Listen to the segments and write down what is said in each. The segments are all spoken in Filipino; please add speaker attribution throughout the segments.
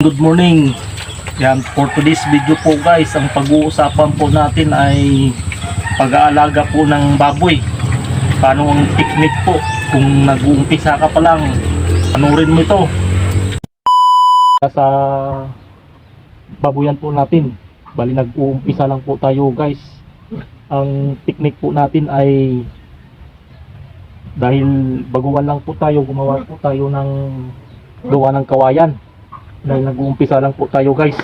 Speaker 1: Good morning. Yan, for today's video po guys, ang pag-uusapan po natin ay pag-aalaga po ng baboy. Paano ang technique po kung nag-uumpisa ka pa lang, panurin mo ito. Sa baboyan po natin, bali nag-uumpisa lang po tayo guys. Ang technique po natin ay dahil baguhan lang po tayo, gumawa po tayo ng gawa ng kawayan dahil nag-uumpisa lang po tayo guys.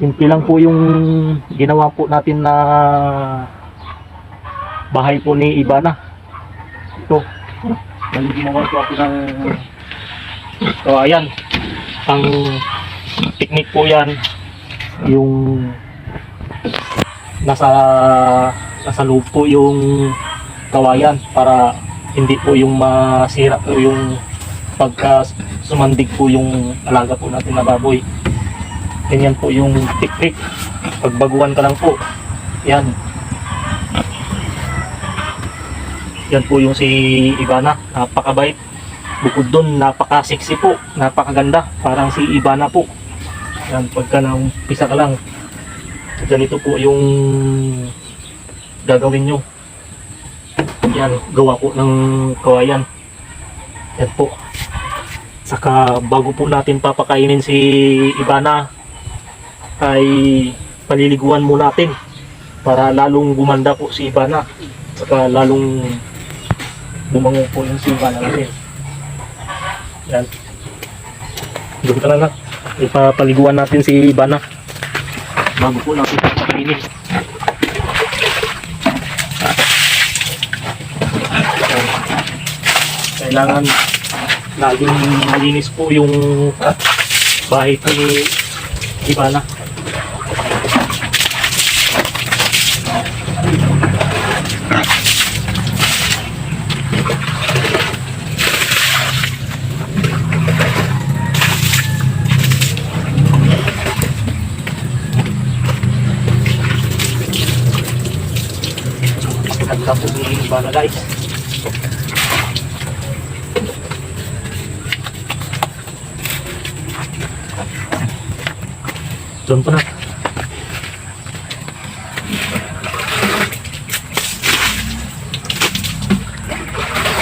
Speaker 1: Simple lang po yung ginawa po natin na bahay po ni Ibana ito. Dahil ginawa po ako ng kawayan ang technique po yan yung nasa nasa loob po yung kawayan para hindi po yung masira po yung pagka sumandig po yung alaga po natin na baboy. Ganyan po yung technique. Pagbaguhan ka lang po. Yan. Yan po yung si Ivana. Napakabait. Bukod doon, napaka-sexy po. Napakaganda. Parang si Ivana po. Yan, pagka naumpisa ka lang. Ganito po yung gagawin nyo. Yan, gawa po ng kawayan. Yan po. Saka bago po natin papakainin si Ibana ay paliliguan mo natin para lalong gumanda po si Ibana. Saka lalong bumango po yung si Ibana natin. Yan. Ka na na. Ipapaliguan natin si Ibana bago po natin papakainin. Kailangan laging malinis po yung bahay po ni Ibana. Ganda po ni Ibana guys. Doon pa na.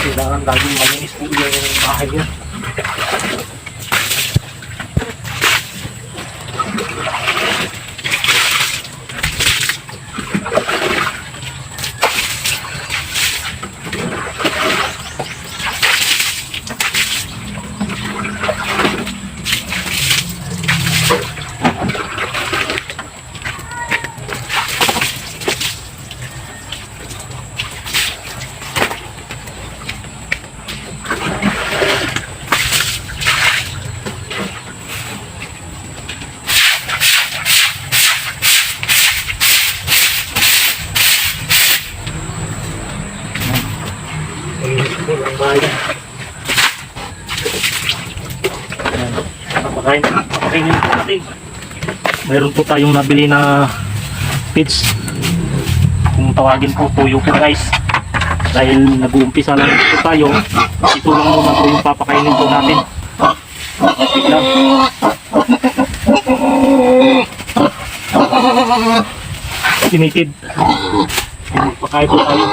Speaker 1: Kailangan laging malinis po yung bahay niya. Malinis po yung bahay niya. Ayan. Papakain, papakainin po natin. Mayroon po tayong nabili na pits. Kung tawagin po tuyo po guys. Dahil nag-uumpisa lang po tayo, ito lang muna po yung papakainin po natin. Wait lang. Limited. Pakain po tayo.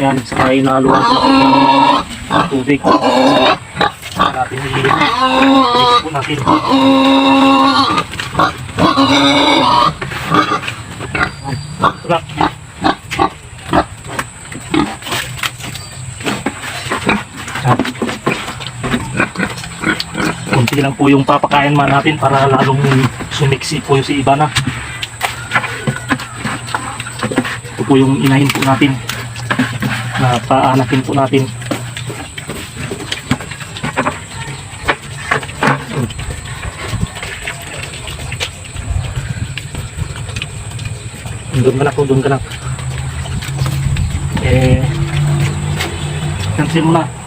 Speaker 1: Yan, saka inaluan po ng tubig. Natin i-mix po natin. Yan. Kunti lang po yung papakain man natin para lalong sumiksi po yung si Ibana. Ito po yung inahin po natin na paanakin po natin. Doon ka na po, doon ka na. Eh, cancel mo na.